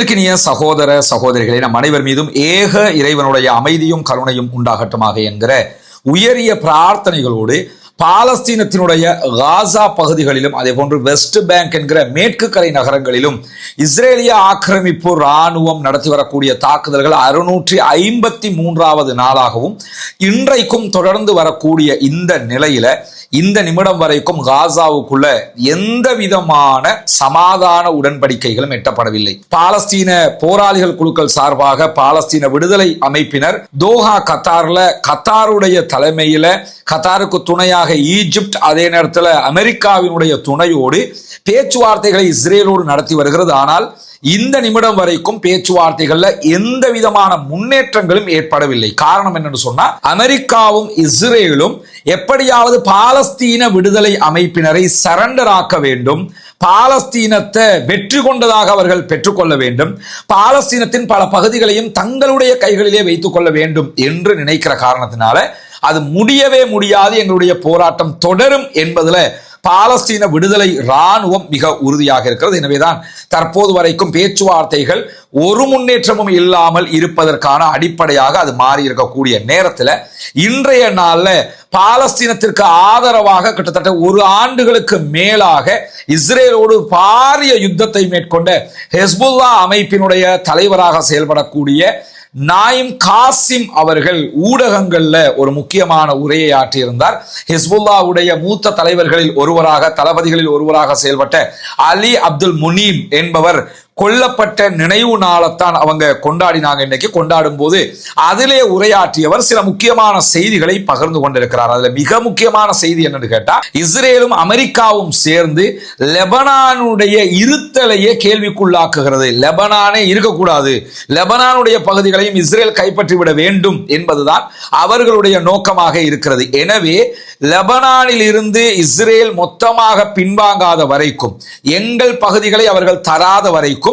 அன்பிற்கினிய சகோதர சகோதரிகளே நம் அனைவர் மீதும் ஏக இறைவனுடைய அமைதியும் கருணையும் உண்டாகட்டுமாக என்கிற உயரிய பிரார்த்தனைகளோடு பாலஸ்தீனத்தினுடைய காசா பகுதிகளிலும் அதே போன்று வெஸ்ட் பேங்க் என்கிற மேற்கு கரை நகரங்களிலும் இஸ்ரேலிய ஆக்கிரமிப்பு ராணுவம் நடத்தி வரக்கூடிய தாக்குதல்கள் அறுநூற்றி ஐம்பத்தி மூன்றாவது நாளாகவும் இன்றைக்கும் தொடர்ந்து வரக்கூடிய இந்த நிலையில இந்த நிமிடம் வரைக்கும் காசாவுக்குள்ள எந்த விதமான சமாதான உடன்படிக்கைகளும் எட்டப்படவில்லை. பாலஸ்தீன போராளிகள் குழுக்கள் சார்பாக பாலஸ்தீன விடுதலை அமைப்பினர் தோஹா கத்தார்ல கத்தாருடைய தலைமையில கத்தாருக்கு துணையாக ஈஜிப்ட் அதே நேரத்தில் அமெரிக்காவினுடைய துணையோடு பேச்சுவார்த்தைகளை இஸ்ரேலோடு நடத்தி வருகிறது. ஆனால் இந்த நிமிடம் வரைக்கும் பேச்சுவார்த்தைகள்ல எந்த விதமான முன்னேற்றங்களும் ஏற்படவில்லை. காரணம் என்னன்னு சொன்னா அமெரிக்காவும் இஸ்ரேலும் எப்படியாவது பாலஸ்தீன விடுதலை அமைப்பினரை சரண்டர் ஆக்க வேண்டும். பாலஸ்தீனத்தை வெற்றி கொண்டதாக அவர்கள் பெற்றுக்கொள்ள வேண்டும். பாலஸ்தீனத்தின் பல பகுதிகளையும் தங்களுடைய கைகளிலே வைத்துக் கொள்ள வேண்டும் என்று நினைக்கிற காரணத்தினால அது முடியவே முடியாது எங்களுடைய போராட்டம் தொடரும் என்பதில் பாலஸ்தீன விடுதலை ராணுவம் மிக உறுதியாக இருக்கிறது. எனவேதான் தற்போது வரைக்கும் பேச்சுவார்த்தைகள் ஒரு முன்னேற்றமும் இல்லாமல் இருப்பதற்கான அடிப்படையாக அது மாறி இருக்கக்கூடிய நேரத்தில் இன்றைய நாளில் பாலஸ்தீனத்திற்கு ஆதரவாக கிட்டத்தட்ட ஒரு ஆண்டுகளுக்கு மேலாக இஸ்ரேலோடு பாரிய யுத்தத்தை மேற்கொண்ட ஹெஸ்புல்லா அமைப்பினுடைய தலைவராக செயல்படக்கூடிய நாயிம் காசிம் அவர்கள் ஊடகங்கள்ல ஒரு முக்கியமான உரையை ஆற்றியிருந்தார். ஹிஸ்புல்லாவுடைய மூத்த தலைவர்களில் ஒருவராக தளபதிகளில் ஒருவராக செயல்பட்ட அலி அப்துல் முனீம் என்பவர் கொல்லப்பட்ட நினைவு நாளைத்தான் அவங்க கொண்டாடினாங்க இன்னைக்கு. கொண்டாடும் போது அதிலே உரையாற்றியவர் சில முக்கியமான செய்திகளை பகிர்ந்து கொண்டிருக்கிறார். அதுல மிக முக்கியமான செய்தி என்னன்னு கேட்டா இஸ்ரேலும் அமெரிக்காவும் சேர்ந்து லெபனானுடைய இருத்தலையே கேள்விக்குள்ளாக்குகிறது. லெபனானே இருக்கக்கூடாது. லெபனானுடைய பகுதிகளையும் இஸ்ரேல் கைப்பற்றிவிட வேண்டும் என்பதுதான் அவர்களுடைய நோக்கமாக இருக்கிறது. எனவே லெபனானில் இருந்து இஸ்ரேல் மொத்தமாக பின்வாங்காத வரைக்கும் எங்கள் பகுதிகளை அவர்கள் தராத வரைக்கும்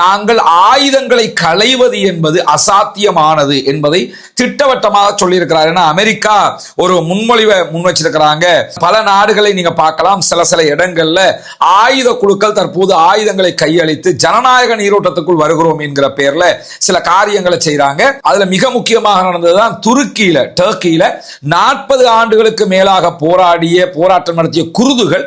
நாங்கள் ஆயுதங்களை களைவது என்பது அசாத்தியமானது என்பதை திட்டவட்டமாக சொல்லியிருக்கிறார். ஏன்னா அமெரிக்கா ஒரு முன்மொழிவை முன் வச்சிருக்கிறாங்க பல நாடுகளை நீங்க பார்க்கலாம். சில சில இடங்கள்ல ஆயுத குழுக்கள் தற்போது ஆயுதங்களை கையளித்து ஜனநாயக நீரோட்டத்துக்குள் வருகிறோம் என்கிற பெயர்ல சில காரியங்களை செய்யறாங்க அதுல மிக முக்கியமாக நடந்ததுதான் துருக்கியில டர்க்கியில நாற்பது ஆண்டுகளுக்கு மேலாக போராடிய போராட்டம் நடத்திய குருதுகள்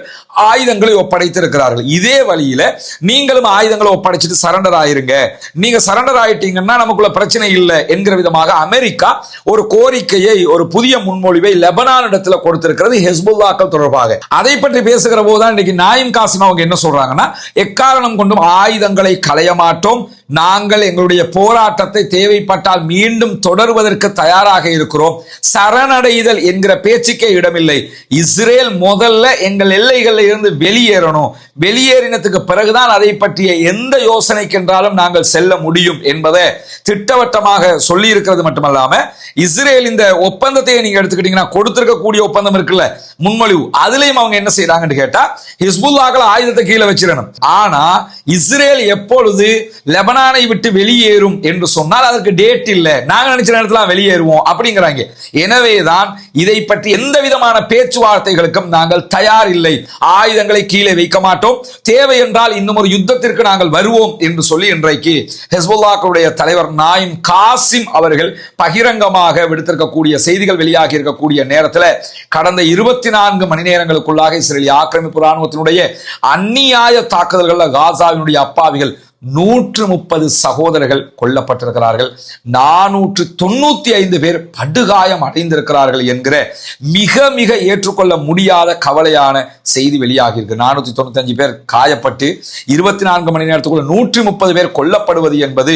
ஆயுதங்களை ஒப்படைத்திருக்கிறார்கள். இதே வழியில நீங்களும் ஆயுதங்களை ஒப்படை ஒப்படைச்சிட்டு சரண்டர் ஆயிருங்க. நீங்க சரண்டர் ஆயிட்டீங்கன்னா நமக்குள்ள பிரச்சனை இல்லை என்கிற விதமாக அமெரிக்கா ஒரு கோரிக்கையை ஒரு புதிய முன்மொழிவை லெபனான் இடத்துல கொடுத்திருக்கிறது ஹெஸ்புல்லாக்கள் தொடர்பாக. அதை பற்றி பேசுகிற போதுதான் இன்னைக்கு நாயிம் காசிம் அவங்க என்ன சொல்றாங்கன்னா எக்காரணம் கொண்டும் ஆயுதங்களை களைய மாட்டோம் நாங்கள் எங்களுடைய போராட்டத்தை தேவைப்பட்டால் மீண்டும் தொடர்வதற்கு தயாராக இருக்கிறோம். சரணடைதல் என்கிற பேச்சுக்கே இடமில்லை. இஸ்ரேல் முதல்ல எங்கள் எல்லைகளில் இருந்து வெளியேறணும். வெளியேறினத்துக்கு பிறகுதான் அதை பற்றிய எந்த யோசனைக்கென்றாலும் நாங்கள் செல்ல முடியும் என்பதை திட்டவட்டமாக சொல்லி இருக்கிறது மட்டுமல்லாம இஸ்ரேல் இந்த ஒப்பந்தத்தை நீங்க எடுத்துக்கிட்டீங்கன்னா கொடுத்திருக்கக்கூடிய ஒப்பந்தம் இருக்குல்ல முன்மொழிவு. அதுலயும் அவங்க என்ன செய்யறாங்கன்னு கேட்டா ஹிஸ்புல்லாக்கள் ஆயுதத்தை கீழே வச்சிடணும். ஆனா இஸ்ரேல் எப்பொழுது லெபனானை விட்டு வெளியேறும் என்று சொன்னால் அதற்கு டேட் இல்லை. நாங்கள் நினைச்ச நேரத்துல வெளியேறுவோம் அப்படிங்கிறாங்க. எனவேதான் இதை பற்றி எந்த விதமான பேச்சுவார்த்தைகளுக்கும் நாங்கள் தயார் இல்லை ஆயுதங்களை கீழே வைக்க மாட்டோம். தேவை என்றால் இன்னும் ஒரு யுத்தத்திற்கு நாங்கள் வருவோம் என்று சொல்லி இன்றைக்கு ஹெஸ்புல்லாக்களுடைய தலைவர் நாயிம் காசிம் அவர்கள் பகிரங்கமாக விடுத்திருக்கக்கூடிய செய்திகள் வெளியாகி இருக்கக்கூடிய நேரத்தில் கடந்த இருபத்தி நான்கு மணி நேரங்களுக்குள்ளாக இஸ்ரேலிய ஆக்கிரமிப்பு ராணுவத்தினுடைய அந்நியாய தாக்குதல்கள் காசாவினுடைய அப்பாவிகள் நூற்று முப்பது சகோதரர்கள் கொல்லப்பட்டிருக்கிறார்கள். நானூற்று தொண்ணூத்தி ஐந்து பேர் படுகாயம் அடைந்திருக்கிறார்கள் என்கிற மிக மிக ஏற்றுக்கொள்ள முடியாத கவலையான செய்தி வெளியாகி இருக்கு நானூத்தி தொண்ணூத்தி அஞ்சு பேர் காயப்பட்டு இருபத்தி நான்கு மணி நேரத்துக்குள்ள நூற்றி முப்பது பேர் கொல்லப்படுவது என்பது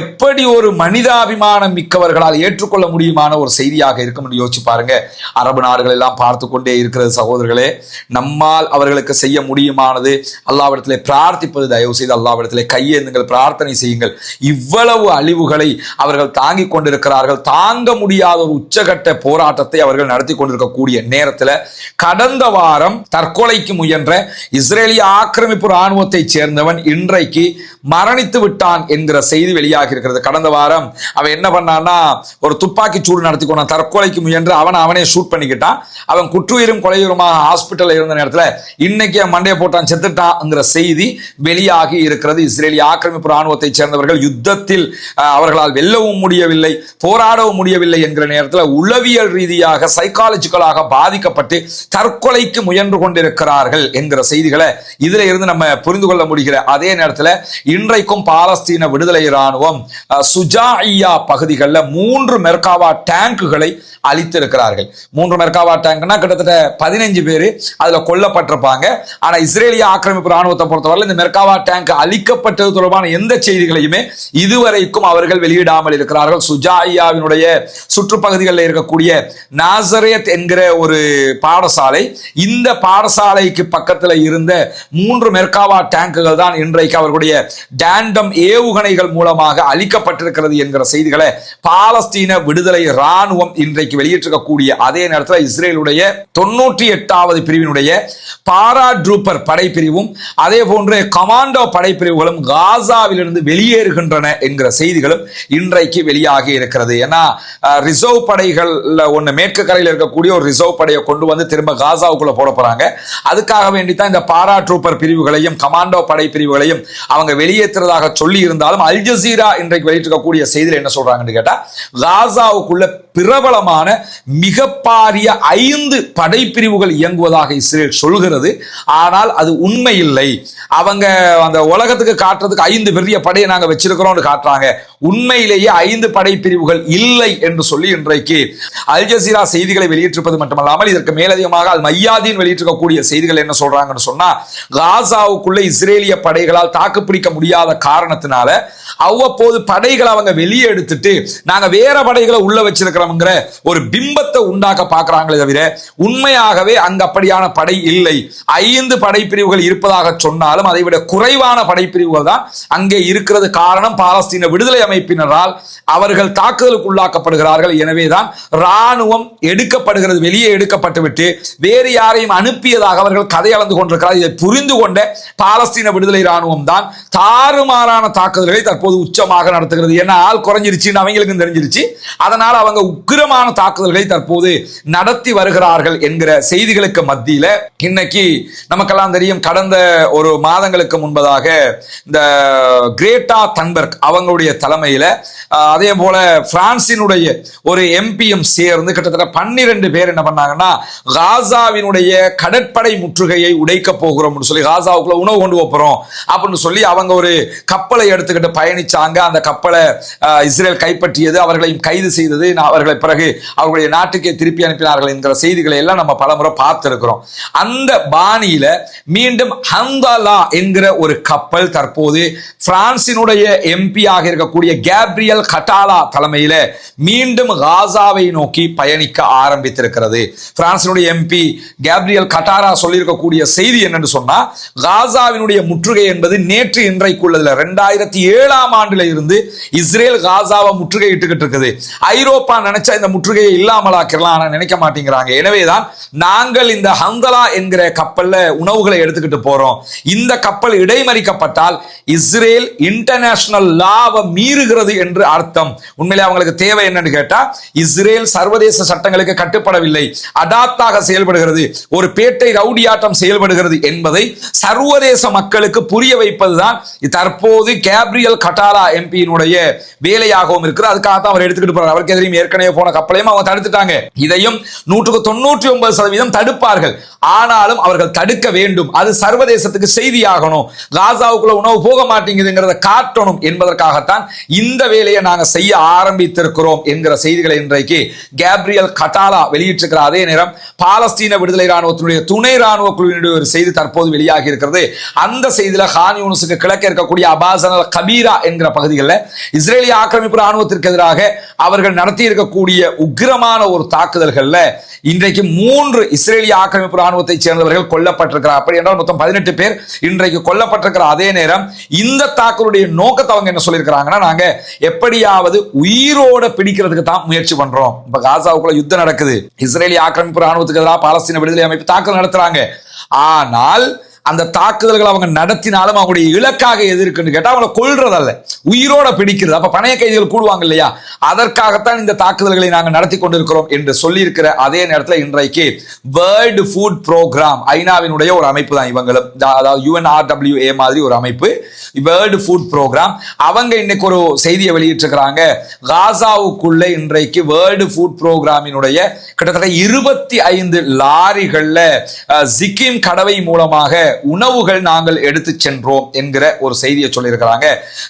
எப்படி ஒரு மனிதாபிமானம் மிக்கவர்களால் ஏற்றுக்கொள்ள முடியுமான ஒரு செய்தியாக இருக்கும் என்று யோசிச்சு பாருங்க. அரபு நாடுகள் எல்லாம் பார்த்து கொண்டே இருக்கிறது சகோதரர்களே. நம்மால் அவர்களுக்கு செய்ய முடியுமானது? அல்லாவிடத்திலே பிரார்த்திப்பது தயவு செய்து அல்லாவிடத்திலே கை கையேந்துங்கள் பிரார்த்தனை செய்யுங்கள். இவ்வளவு அழிவுகளை அவர்கள் தாங்கிக் கொண்டிருக்கிறார்கள். தாங்க முடியாத ஒரு உச்சகட்ட போராட்டத்தை அவர்கள் நடத்தி கொண்டிருக்கக்கூடிய நேரத்தில் கடந்த வாரம் தற்கொலைக்கு முயன்ற இஸ்ரேலிய ஆக்கிரமிப்பு ராணுவத்தை சேர்ந்தவன் இன்றைக்கு மரணித்து விட்டான் என்கிற செய்தி வெளியாகி இருக்கிறது. கடந்த வாரம் அவன் என்ன பண்ணான்னா ஒரு துப்பாக்கி சூடு நடத்தி கொண்டான். தற்கொலைக்கு முயன்று அவன் அவனே ஷூட் பண்ணிக்கிட்டான். அவன் குற்றுயிரும் கொலையுருமாக ஹாஸ்பிட்டலில் இருந்த நேரத்தில் இன்னைக்கு மண்டையை போட்டான் செத்துட்டான்ங்கிற செய்தி வெளியாகி இருக்கிறது இஸ்ரேலிய இஸ்ரேலிய ஆக்கிரமிப்பு ராணுவத்தைச் சேர்ந்தவர்கள் யுத்தத்தில் அவர்களால் வெல்லவும் முடியவில்லை போராடவும் முடியவில்லை என்கிற நேரத்தில் உளவியல் ரீதியாக சைக்காலஜிக்கலாக பாதிக்கப்பட்டு தற்கொலைக்கு முயன்று கொண்டிருக்கிறார்கள் என்கிற செய்திகளை இதில் இருந்து நம்ம புரிந்து கொள்ள முடிகிற அதே நேரத்தில் இன்றைக்கும் பாலஸ்தீன விடுதலை ராணுவம் அஹ், சுஜாஇயா பகுதிகளில் மூன்று மெர்காவா டேங்குகளை அளித்திருக்கிறார்கள் மூன்று மெர்காவா டேங்க்னா கிட்டத்தட்ட பதினஞ்சு பேர் அதுல கொல்லப்பட்டிருப்பாங்க. ஆனா இஸ்ரேலிய ஆக்கிரமிப்பு ராணுவத்தை பொறுத்தவரை இந்த மெர்காவா டேங்க் அழிக்கப்பட்டது தொடர்பான எந்த செய்திகளையுமே இதுவரைக்கும் அவர்கள் வெளியிடாமல் இருக்கிறார்கள். சுஜாயாவினுடைய சுற்றுப்பகுதிகளில் இருக்கக்கூடிய நாசரேத் என்கிற ஒரு பாடசாலை இந்த பாடசாலைக்கு பக்கத்தில் இருந்த மூன்று மெர்காவா டேங்குகள் தான் இன்றைக்கு அவர்களுடைய டேண்டம் ஏவுகணைகள் மூலமாக அளிக்கப்பட்டிருக்கிறது என்கிற செய்திகளை பாலஸ்தீன விடுதலை ராணுவம் இன்றைக்கு வெளியிட்டிருக்கக்கூடிய அதே நேரத்தில் இஸ்ரேலுடைய தொன்னூற்றி எட்டாவது பிரிவினுடைய பாரா ட்ரூப்பர் படைப்பிரிவும் அதே போன்று கமாண்டோ படைப்பிரிவுகளும் காசாவிலிருந்து வெளியேறுகின்றன என்கிற செய்திகளும் இன்றைக்கு வெளியாகி இருக்கிறது. ஏன்னா ரிசர்வ் படைகள்ல ஒன்று மேற்கு கரையில் இருக்கக்கூடிய ஒரு ரிசர்வ் படையை கொண்டு வந்து திரும்ப காசாவுக்குள்ள போட போறாங்க. அதுக்காக வேண்டி தான் இந்த பாரா ட்ரூப்பர் பிரிவுகளையும் கமாண்டோ படை பிரிவுகளையும் அவங்க வெளியேற்றுறதாக சொல்லி இருந்தாலும் அல் ஜசீரா இன்றைக்கு வெளியிட்டிருக்கக்கூடிய செய்தியில் என்ன சொல்றாங்கன்னு கேட்டா காசாவுக்குள்ள பிரபலமான மிக பாரிய ஐந்து படைப்பிரிவுகள் இயங்குவதாக இஸ்ரேல் சொல்கிறது. ஆனால் அது உண்மை இல்லை அவங்க அந்த உலகத்துக்கு காட்டுறதுக்கு ஐந்து பெரிய படையை நாங்க வச்சிருக்கிறோம்னு காட்டுறாங்க. உண்மையிலேயே ஐந்து படைப்பிரிவுகள் இல்லை என்று சொல்லி இன்றைக்கு அல் ஜசீரா செய்திகளை வெளியிட்டிருப்பது மட்டுமல்லாமல் இதற்கு மேலதிகமாக அல் மையாதீன் வெளியிட்டிருக்கக்கூடிய செய்திகள் என்ன சொல்றாங்கன்னு சொன்னா காசாவுக்குள்ள இஸ்ரேலிய படைகளால் தாக்குப்பிடிக்க முடியாத காரணத்தினால அவ்வப்போது படைகளை அவங்க வெளியே எடுத்துட்டு நாங்க வேற படைகளை உள்ள வச்சிருக்கிறோம்ங்கிற ஒரு பிம்பத்தை உண்டாக்க பார்க்கறாங்களே தவிர உண்மையாகவே அங்க அப்படியான படை இல்லை. ஐந்து படைப்பிரிவுகள் இருப்பதாக சொன்னாலும் அதை விட குறைவான படைப்பிரிவுகள் தான் அங்கே இருக்கிறது காரணம். பாலஸ்தீன விடுதலை அமைப்பினரால் அவர்கள் தாக்குதலுக்கு உள்ளாக்கப்படுகிறார்கள் எனவேதான் ராணுவம் எடுக்கப்படுகிறது வெளியே எடுக்கப்பட்டுவிட்டு வேறு யாரையும் அனுப்பியதாக அவர்கள் கதை அளந்து கொண்டிருக்கிறார். இதை புரிந்து கொண்ட பாலஸ்தீன விடுதலை ராணுவம் தான் தாறுமாறான தாக்குதல்களை தற்போது உச்சமாக நடத்துகிறது. ஏன்னா ஆள் குறைஞ்சிருச்சுன்னு அவங்களுக்கும் தெரிஞ்சிருச்சு. அதனால் அவங்க உக்கிரமான தாக்குதல்களை தற்போது நடத்தி வருகிறார்கள் என்கிற செய்திகளுக்கு மத்தியில். இன்னைக்கு நமக்கெல்லாம் தெரியும் கடந்த ஒரு மாதங்களுக்கு முன்பதாக இந்த இந்த கிரேட்டா தன்பர்க் அவங்களுடைய தலைமையில் அதே போல பிரான்சினுடைய ஒரு எம்பியும் சேர்ந்து கிட்டத்தட்ட பன்னிரெண்டு பேர் என்ன பண்ணாங்கன்னா காசாவினுடைய கடற்படை முற்றுகையை உடைக்க போகிறோம்னு சொல்லி காசாவுக்குள்ள உணவு கொண்டு போகிறோம் அப்படின்னு சொல்லி அவங்க ஒரு கப்பலை எடுத்துக்கிட்டு பயணிச்சாங்க. அந்த கப்பலை இஸ்ரேல் கைப்பற்றியது. அவர்களையும் கைது செய்தது. நான் அவர்களை பிறகு அவர்களுடைய நாட்டுக்கே திருப்பி அனுப்பினார்கள் என்கிற செய்திகளை எல்லாம் நம்ம பலமுறை பார்த்துருக்கிறோம். அந்த பாணியில மீண்டும் ஹந்தாலா என்கிற ஒரு கப்பல் தற்போது பிரான்சினுடைய எம்பி ஆக இருக்கக்கூடிய கேப்ரியல் கட்டாலா தலைமையில மீண்டும் காசாவை நோக்கி பயணிக்க ஆரம்பித்திருக்கிறது. பிரான்சினுடைய எம்பி கேப்ரியல் கட்டாரா சொல்லியிருக்கக்கூடிய செய்தி என்னன்னு சொன்னா காசாவினுடைய முற்றுகை என்பது நேற்று இன்றைக்குள்ளதுல ரெண்டாயிரத்தி ஏழாம் ஆண்டுல இருந்து இஸ்ரேல் காசாவை முற்றுகையிட்டுக்கிட்டு இருக்குது. ஐரோப்பா நினைச்சா இந்த முற்றுகையை இல்லாமலாக்கிடலாம் ஆனா நினைக்க மாட்டேங்கிறாங்க. எனவேதான் நாங்கள் இந்த ஹந்தலா என்கிற கப்பல்ல உணவுகளை எடுத்துக்கிட்டு போறோம். இந்த கப்பல் இடைமறிக்கப்பட்டால் இஸ்ரேல் இன்டர்நேஷனல் லாவை மீறுகிறது என்று அர்த்தம். உண்மையிலே அவங்களுக்கு தேவை என்னன்னு கேட்டா இஸ்ரேல் சர்வதேச சட்டங்களுக்கு கட்டுப்படவில்லை. அடாப்டாக செயல்படுகிறது. ஒரு பேட்டை ரவுடியாட்டம் செயல்படுகிறது என்பதை சர்வதேச மக்களுக்கு புரிய வைப்பதுதான் தற்போது கேப்ரியல் கட்டாலா எம்பியினுடைய வேலையாகவும் இருக்கிறது. அதுக்காக தான் அவர் எடுத்துக்கிட்டு போறார். அவருக்கு எதிரையும் ஏற்கனவே போன கப்பலையும் அவங்க தடுத்துட்டாங்க. இதையும் நூற்றுக்கு தொண்ணூற்றி ஒன்பது சதவீதம் தடுப்பார்கள். ஆனாலும் அவர்கள் தடுக்க வேண்டும். அது சர்வதேசத்துக்கு செய்தியாகணும். காசாவுக்குள்ள உணவு போக மாட்டேங்குதுங்கிறத காட்டணும் என்பதற்காகத்தான் இந்த வேலையை நாங்கள் செய்ய ஆரம்பித்திருக்கிறோம் என்கிற செய்திகளை இன்றைக்கு கேப்ரியல் கட்டாலா வெளியிட்டிருக்கிற அதே நேரம் பாலஸ்தீன விடுதலை ராணுவத்தினுடைய துணை ராணுவ குழுவினுடைய ஒரு செய்தி தற்போது வெளியாகி இருக்கிறது. அந்த செய்தியில் ஹான் யூனுஸுக்கு கிழக்க இருக்கக்கூடிய அபாசனல் கபீரா என்கிற பகுதிகளில் இஸ்ரேலிய ஆக்கிரமிப்பு ராணுவத்திற்கு எதிராக அவர்கள் நடத்தி இருக்கக்கூடிய உக்கிரமான ஒரு தாக்குதல்களில் இன்றைக்கு மூன்று இஸ்ரேலிய ஆக்கிரமிப்பு ராணுவத்தைச் சேர்ந்தவர்கள் கொல்லப்பட்டிருக்கிறார். அப்படி என்றால் மொத்தம் பதினெட்டு பேர் இன்றைக்கு கொல்லப்பட்டிருக்கிற அதே நேரம் இந்த தாக்கருடைய நோக்கத்தை அவங்க என்ன சொல்லியிருக்கிறாங்கன்னா நாங்க எப்படியாவது உயிரோட பிடிக்கிறதுக்கு தான் முயற்சி பண்றோம். இப்ப காசாவுக்குள்ள யுத்தம் நடக்குது. இஸ்ரேலிய ஆக்கிரமிப்பு ராணுவத்துக்கு எதிராக பாலஸ்தீன விடுதலை அமைப்பு தாக்குதல் நடத்துறாங்க. ஆனால் அந்த தாக்குதல்கள் அவங்க நடத்தினாலும் அவங்களுடைய இலக்காக எது இருக்குன்னு கேட்டா அவங்கள கொல்றதல்ல. உயிரோட பிடிக்கிறது. அப்ப பணைய கைதிகள் கூடுவாங்க இல்லையா? அதற்காகத்தான் இந்த தாக்குதல்களை நாங்கள் நடத்தி கொண்டிருக்கிறோம் என்று சொல்லியிருக்கிற அதே நேரத்தில் இன்றைக்கு வேர்ல்டு ஃபுட் ப்ரோக்ராம் ஐநாவினுடைய ஒரு அமைப்பு தான் இவங்களும். அதாவது யுஎன்ஆர்டபிள்யூஏ மாதிரி ஒரு அமைப்பு. வேர்ல்டு ஃபுட் ப்ரோக்ராம் அவங்க இன்னைக்கு ஒரு செய்தியை வெளியிட்டிருக்கிறாங்க. காசாவுக்குள்ள இன்றைக்கு வேர்ல்டு ஃபுட் ப்ரோக்ராமினுடைய கிட்டத்தட்ட இருபத்தி ஐந்து லாரிகளில் சிக்கிம் கடவை மூலமாக உணவுகள் நாங்கள் எடுத்து சென்றோம் என்கிற ஒரு செய்தியை சொல்லியிருக்கிறாங்க.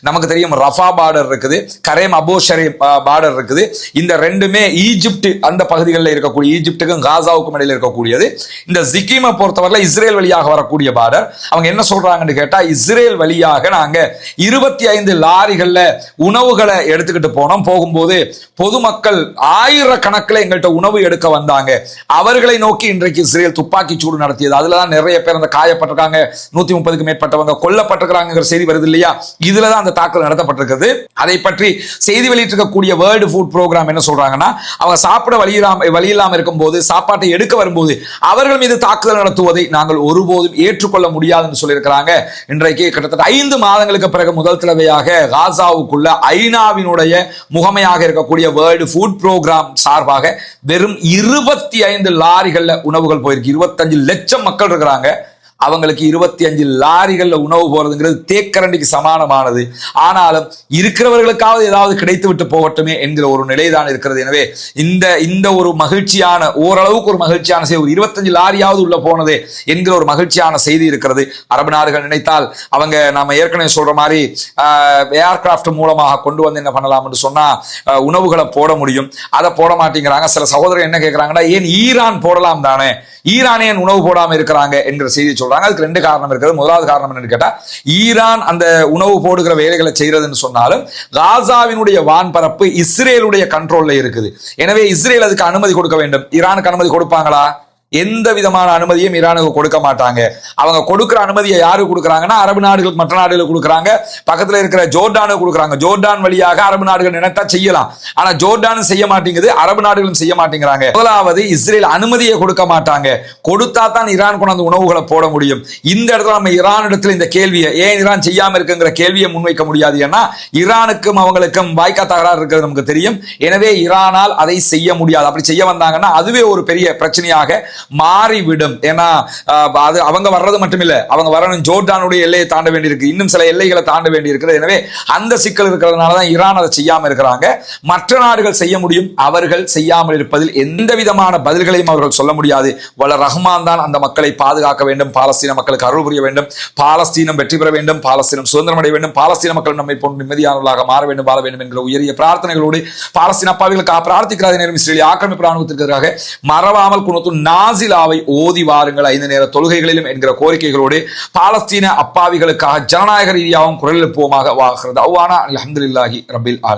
நமக்கு தெரியும் ரஃபா பார்டர் இருக்குது. கரேம் அபோஷரே பார்டர் இருக்குது. இந்த ரெண்டுமே ஈஜிப்ட் அந்த பகுதிகளில் இருக்கக்கூடிய ஈஜிப்டுக்கும் காசாவுக்கும் இடையில் இருக்கக்கூடியது. இந்த ஜிக்கிமை பொறுத்தவரையில் இஸ்ரேல் வழியாக வரக்கூடிய பார்டர் அவங்க என்ன சொல்றாங்கன்னு கேட்டா இஸ்ரேல் வழியாக நாங்க இருபத்தி ஐந்து லாரிகள்ல உணவுகளை எடுத்துக்கிட்டு போனோம். போகும்போது பொதுமக்கள் ஆயிரக்கணக்கில் எங்கள்கிட்ட உணவு எடுக்க வந்தாங்க. அவர்களை நோக்கி இன்றைக்கு இஸ்ரேல் துப்பாக்கி சூடு நடத்தியது. அதுல தான் நிறைய பேர் அந்த காயப்பட்டிருக்காங்க. நூத்தி முப்பதுக்கு மேற்பட்டவங்க கொல்லப்பட்டிருக்கிறாங்கிற செய்தி வருது இல்லையா? இதுல தான் அந்த தாக்குதல் நடத்தப்பட்டிருக்கிறது அதை பற்றி செய்தி வெளியிட்டிருக்கக்கூடிய வேர்ல்டு ஃபுட் ப்ரோக்ராம் என்ன சொல்றாங்கன்னா அவங்க சாப்பிட வழி இல்லாம வழி இல்லாமல் இருக்கும்போது சாப்பாட்டை எடுக்க வரும்போது அவர்கள் மீது தாக்குதல் நடத்துவதை நாங்கள் ஒருபோதும் ஏற்றுக்கொள்ள முடியாதுன்னு சொல்லியிருக்கிறாங்க. இன்றைக்கு கிட்டத்தட்ட ஐந்து மாதங்களுக்கு பிறகு முதல் தடவையாக காசாவுக்குள்ள ஐநாவினுடைய முகமையாக இருக்கக்கூடிய வேர்ல்டு ஃபுட் ப்ரோக்ராம் சார்பாக வெறும் இருபத்தி ஐந்து லாரிகளில் உணவுகள் போயிருக்கு. இருபத்தஞ்சு லட்சம் மக்கள் இருக்கிறாங்க. அவங்களுக்கு இருபத்தி அஞ்சு லாரிகளில் உணவு போறதுங்கிறது தேக்கரண்டிக்கு சமானமானது. ஆனாலும் இருக்கிறவர்களுக்காவது ஏதாவது கிடைத்து விட்டு போகட்டுமே என்கிற ஒரு நிலைதான் இருக்கிறது. எனவே இந்த இந்த ஒரு மகிழ்ச்சியான ஓரளவுக்கு ஒரு மகிழ்ச்சியான செய்தி ஒரு இருபத்தஞ்சு லாரியாவது உள்ள போனதே என்கிற ஒரு மகிழ்ச்சியான செய்தி இருக்கிறது. அரபு நாடுகள் நினைத்தால் அவங்க நாம ஏற்கனவே சொல்ற மாதிரி ஏர்கிராஃப்ட் மூலமாக கொண்டு வந்து என்ன பண்ணலாம் சொன்னா உணவுகளை போட முடியும். அதை போட மாட்டேங்கிறாங்க. சில சகோதரர் என்ன கேட்கறாங்கன்னா ஏன் ஈரான் போடலாம் தானே? ஈரானே ஏன் உணவு போடாம இருக்கிறாங்க? என்கிற செய்தி சொல்றாங்க. அதுக்கு ரெண்டு காரணம் இருக்கிறது முதலாவது காரணம் என்னன்னு கேட்டா ஈரான் அந்த உணவு போடுகிற வேலைகளை செய்யறதுன்னு சொன்னாலும் காசாவினுடைய வான்பரப்பு இஸ்ரேலுடைய கண்ட்ரோல்ல இருக்குது. எனவே இஸ்ரேல் அதுக்கு அனுமதி கொடுக்க வேண்டும். ஈரானுக்கு அனுமதி கொடுப்பாங்களா? எந்த விதமான அனுமதியும் ஈரானுக்கு கொடுக்க மாட்டாங்க. அவங்க கொடுக்கிற அனுமதியை யாருக்கு கொடுக்குறாங்கன்னா அரபு நாடுகள் மற்ற நாடுகளுக்கு கொடுக்குறாங்க. பக்கத்தில் இருக்கிற ஜோர்டானுக்கு கொடுக்குறாங்க. ஜோர்டான் வழியாக அரபு நாடுகள் நினைத்தா செய்யலாம். ஆனால் ஜோர்டானும் செய்ய மாட்டேங்குது அரபு நாடுகளும் செய்ய மாட்டேங்கிறாங்க. முதலாவது இஸ்ரேல் அனுமதியை கொடுக்க மாட்டாங்க. கொடுத்தா தான் ஈரான் கொண்டு உணவுகளை போட முடியும். இந்த இடத்துல நம்ம ஈரான் இடத்துல இந்த கேள்வியை ஏன் ஈரான் செய்யாமல் இருக்குங்கிற கேள்வியை முன்வைக்க முடியாது. ஏன்னா ஈரானுக்கும் அவங்களுக்கும் வாய்க்கா தகராறு இருக்கிறது நமக்கு தெரியும். எனவே ஈரானால் அதை செய்ய முடியாது. அப்படி செய்ய வந்தாங்கன்னா அதுவே ஒரு பெரிய பிரச்சனையாக மாறிவிடும். ஏன்னா அது அவங்க வர்றது மட்டுமில்ல. அவங்க வரணும் ஜோர்டானுடைய எல்லையை தாண்ட வேண்டியிருக்கு. இன்னும் சில எல்லைகளை தாண்ட வேண்டியிருக்கிறது. எனவே அந்த சிக்கல் இருக்கிறதுனால தான் ஈரான் அதை செய்யாமல் இருக்கிறாங்க. மற்ற நாடுகள் செய்ய முடியும். அவர்கள் செய்யாமல் இருப்பதில் எந்த விதமான பதில்களையும் அவர்கள் சொல்ல முடியாது. வள ரஹ்மான் தான் அந்த மக்களை பாதுகாக்க வேண்டும். பாலஸ்தீன மக்களுக்கு அருள் புரிய வேண்டும். பாலஸ்தீனம் வெற்றி பெற வேண்டும். பாலஸ்தீனம் சுதந்திரம் அடைய வேண்டும். பாலஸ்தீன மக்கள் நம்மை போன்ற நிம்மதியானவர்களாக மாற வேண்டும் வாழ வேண்டும் என்கிற உயரிய பிரார்த்தனைகளோடு பாலஸ்தீன அப்பாவிகளுக்கு பிரார்த்திக்கிறாத நேரம் இஸ்ரேலிய ஆக்கிரமிப்பு ராணுவத்திற்கு எதிராக. மறவாமல் குணத்து நாசிலாவை ஓதி வாருங்கள் ஐந்து நேர தொழுகைகளிலும் என்கிற கோரிக்கைகளோடு பாலஸ்தீன அப்பாவிகளுக்காக ஜனநாயக ரீதியாகவும் குரல் எழுப்புவோமாக வாகிறது அவ்வானா அலமதுல்லாஹி ரபில் ஆலம்.